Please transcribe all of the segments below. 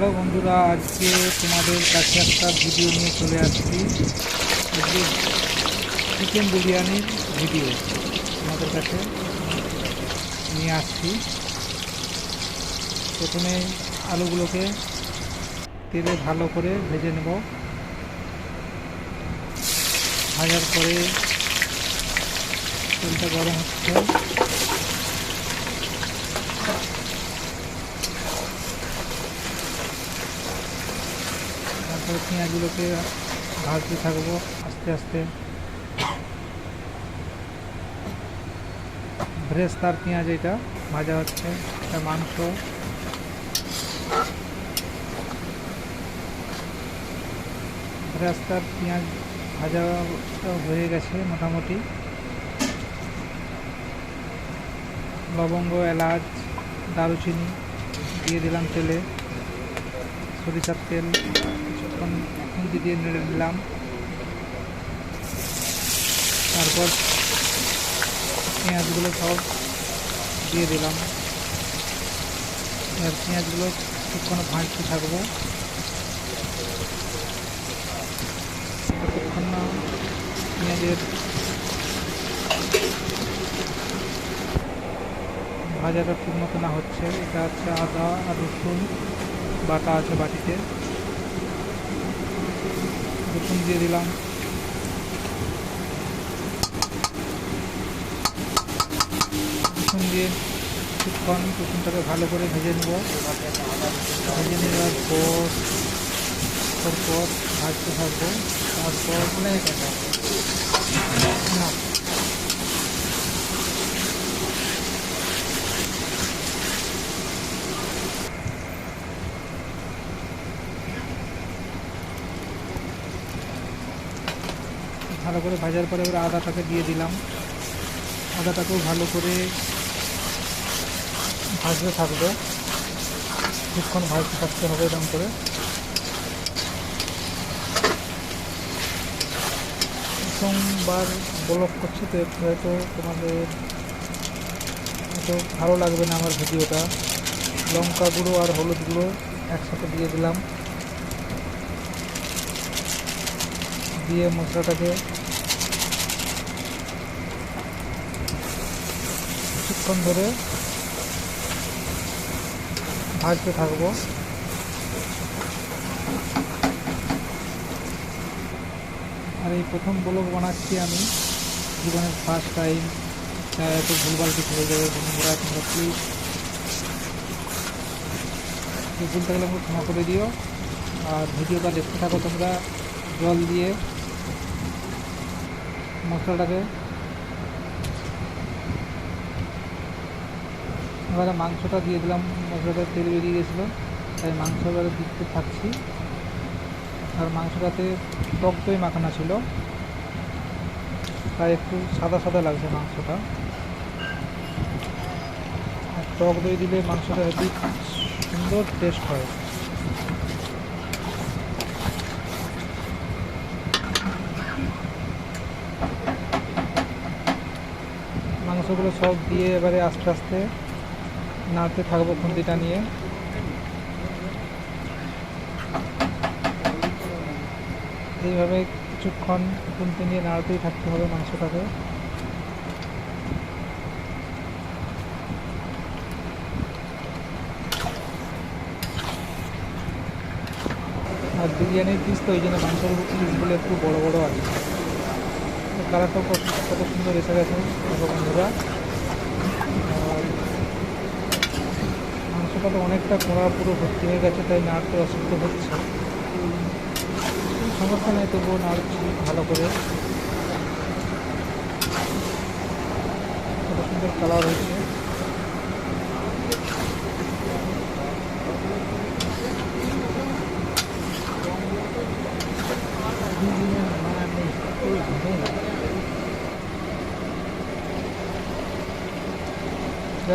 Hello বন্ধুরা, আজকে তোমাদের কাছে একটা ভিডিও নিয়ে চলে আসছি। আজকে চিকেন বিরিয়ানির ভিডিও তোমাদের কাছে নিয়ে আসছি। প্রথমে আলুগুলোকে তেলে ভালো করে ভেজে নেব। ভাজার পরে তেলটা গরম হচ্ছে। তারপরে পেঁয়াজগুলোকে ভাজতে থাকব আস্তে আস্তে। ভ্রেস্তার পেঁয়াজ এটা ভাজা হচ্ছে, এটা মাংস। ভ্রেস্তার পেঁয়াজ ভাজা হয়ে গেছে মোটামুটি। লবঙ্গ, এলাচ, দারুচিনি দিয়ে দিলাম তেলে, সরিষার তেল। কিছুক্ষণ খুন্তি দিয়ে নেড়ে নিলাম। তারপর পেঁয়াজগুলো সব দিয়ে দিলাম। এবার পেঁয়াজগুলো কিছুক্ষণ ভাজতে থাকব। যতক্ষণ না পেঁয়াজের ভাজাটা ঠিক মতো না হচ্ছে। এটা হচ্ছে আদা আর রসুন বাটা আছে বাটিতে। দিয়ে দিলাম? রসুন দিয়ে কিছুক্ষণ রসুনটাকে ভালো করে ভেজে নেব। ভেজে নেওয়ার পর, তারপর ভাজতে থাকব। তারপর না ভালো করে ভাজার পরে এবার আদাটাকে দিয়ে দিলাম। আদাটাকেও ভালো করে ভাজতে থাকবে। কিছুক্ষণ ভাজতে থাকতে হবে এরকম করে। প্রথমবার ব্লগ করছি তো একটু হয়তো তোমাদের হয়তো ভালো লাগবে না আমার ভিডিওটা। লঙ্কা গুঁড়ো আর হলুদ গুঁড়ো একসাথে দিয়ে দিলাম। দিয়ে মশলাটাকে কিছুক্ষণ ধরে ভাজতে থাকব। আর এই প্রথম ব্লগ বানাচ্ছি আমি। জীবনের ফার্স্ট টাইম এত ভুলভাল কিছু হয়ে যাবে বন্ধুরা, তোমরা প্লিজ ভুল থাকলে আমাকে ক্ষমা করে দিও। আর ভিডিওটা দেখতে থাকো তোমরা, জল দিয়ে মশলাটাকে। এবারে মাংসটা দিয়ে দিলাম। মশলাটা তেল বেরিয়ে গেছিল, তাই মাংস এবারে দিতে থাকছি। আর মাংসটাতে টক দই মাখানো ছিল। তাই একটু সাদা সাদা লাগছে মাংসটা। আর টক দই দিলে মাংসটা হেবি সুন্দর টেস্ট হয়। মাংসগুলো সব দিয়ে এবারে আস্তে আস্তে নাড়তে থাকব খুন্তিটা নিয়ে। এইভাবে কিছুক্ষণ খুন্তি নিয়ে নাড়তেই থাকতে হবে মাংসটাকে। আর বিরিয়ানির পিস তো ওই জন্য মাংসের পিসগুলো একটু বড় বড় আছে। কালারটাও কত কত সুন্দর এসে গেছে বন্ধুরা আর তো অনেকটা কোড়া পুরো ভর্তি হয়ে গেছে, তাই নার্স অসুস্থ হচ্ছে। সমস্যা নেই তবুও নার্স ভালো করে। সুন্দর কালার হয়েছে।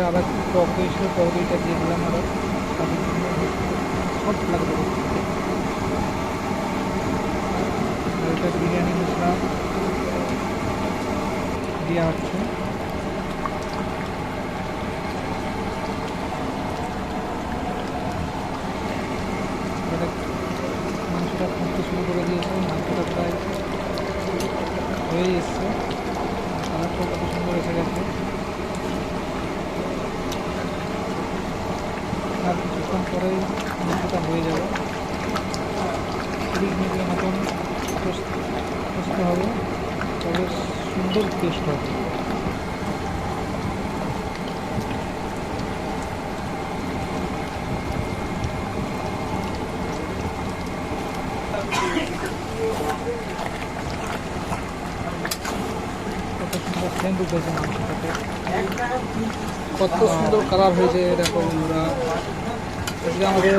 আবার একটু টক দই ছিল টক দইটা দিয়ে দিলাম। আরও সব লাগবে এটা বিরিয়ানি মশলা দেওয়া হচ্ছে। শুরু করে দিয়েছে, মাংসটা প্রায় হয়ে এসছে। কালারটাও কত সুন্দর এসে গেছে আর কিছুক্ষণ পরেই মাংসটা হয়ে যাবে। কুড়ি মিনিটের মতন কষতে হবে, তবে সুন্দর টেস্ট হবে। কত সুন্দর কালার হয়েছে, দেখো বন্ধুরা। আজকে আমাদের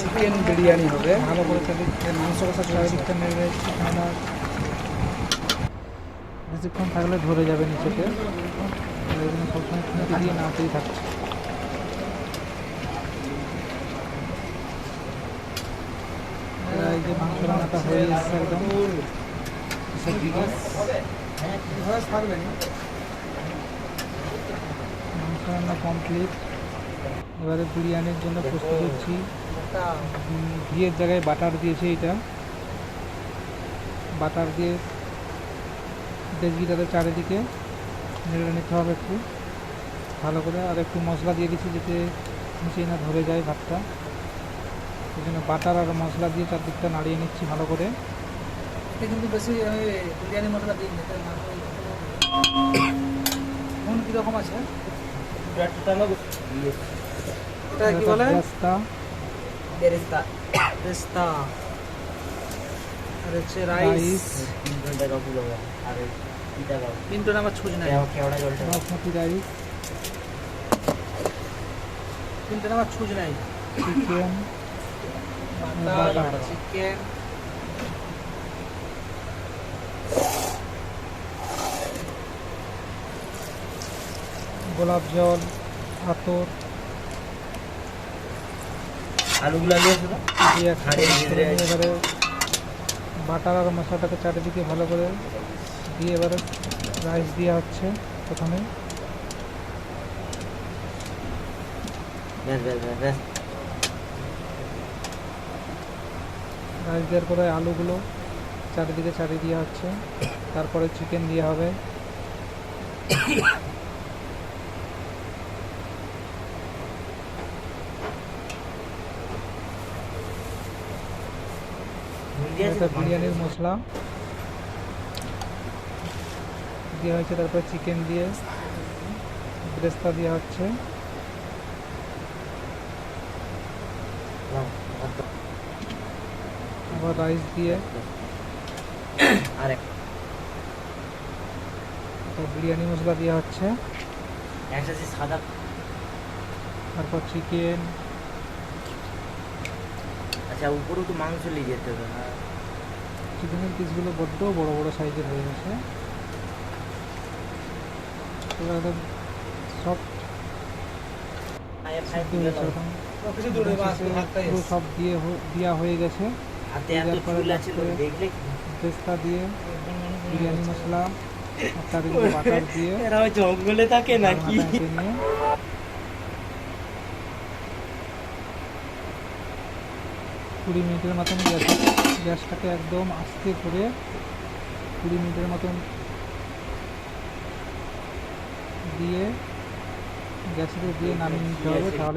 চিকেন বিরিয়ানি হবে। ভালো করে চারিদিকে মাংস কষা চারিদিকটা কেননা বেশিক্ষণ থাকলে ধরে যাবে নিচেতে। সবসময় দিয়ে নাড়তেই থাকছে এই যে মাংস রান্নাটা হয়ে এসছে একদম। মাংস রান্না কমপ্লিট এবারে বিরিয়ানির জন্য প্রস্তুত হচ্ছি। ঘিয়ের জায়গায় বাটার দিয়েছে এটা। বাটার দিয়ে দেশগিটাতে চারিদিকে নেড়ে নিতে হবে একটু। ভালো করে আর একটু মশলা দিয়ে দিচ্ছি যাতে নিচে না ধরে যায় ভাতটা। সেই জন্য বাটার আর মশলা দিয়ে চারদিকটা নাড়িয়ে নিচ্ছি ভালো করে। এটা কিন্তু বেশি আমি বিরিয়ানি মশলা দিই না তাই মাংস কীরকম আছে? এটা কি বলে রাস্তা বেরেস্তা বেরেস্তা আর হচ্ছে রাইস তিনটো আমার ছুঁচ নাই বাসমতি রাইস তিনটো আমার ছুঁচ নাই চিকেন। চিকেন গোলাপ জল আতর আলুগুলা। দিয়ে এবারে বাটার আর মশলাটাকে চারিদিকে ভালো করে দিয়ে এবারে রাইস দেওয়া হচ্ছে প্রথমে। রাইস দেওয়ার পরে আলুগুলো চারিদিকে চারি দেওয়া হচ্ছে। তারপরে চিকেন দেওয়া হবে। এটা বিরিয়ানির মশলা। দেওয়া হয়েছে তারপর চিকেন দিয়ে। ব্রেস্তা দেওয়া হচ্ছে। আবার রাইস দিয়ে। আর এক তারপর বিরিয়ানি মশলা দেওয়া হচ্ছে। সাদা তারপর চিকেন আচ্ছা উপরেও তো মাংস নিয়ে যেতে হবে। চিকেনের পিসগুলো বড্ড বড় বড় সাইজের হয়ে গেছে। পুরো একদম সফট সিদ্ধ হয়েছে এখন কিছু দূরে মাছ ভাতটাই পুরো সব দিয়ে দেওয়া হয়ে গেছে। পেস্তা দিয়ে বিরিয়ানি মশলা বাটার দিয়ে। এরা জঙ্গলে থাকে নাকি মাথা এঁটে নিয়ে কুড়ি মিনিটের মতন গ্যাস গ্যাসটাকে একদম আস্তে করে কুড়ি মিনিটের মতন দিয়ে গ্যাসে দিয়ে নামিয়ে নিতে হবে। তাহলে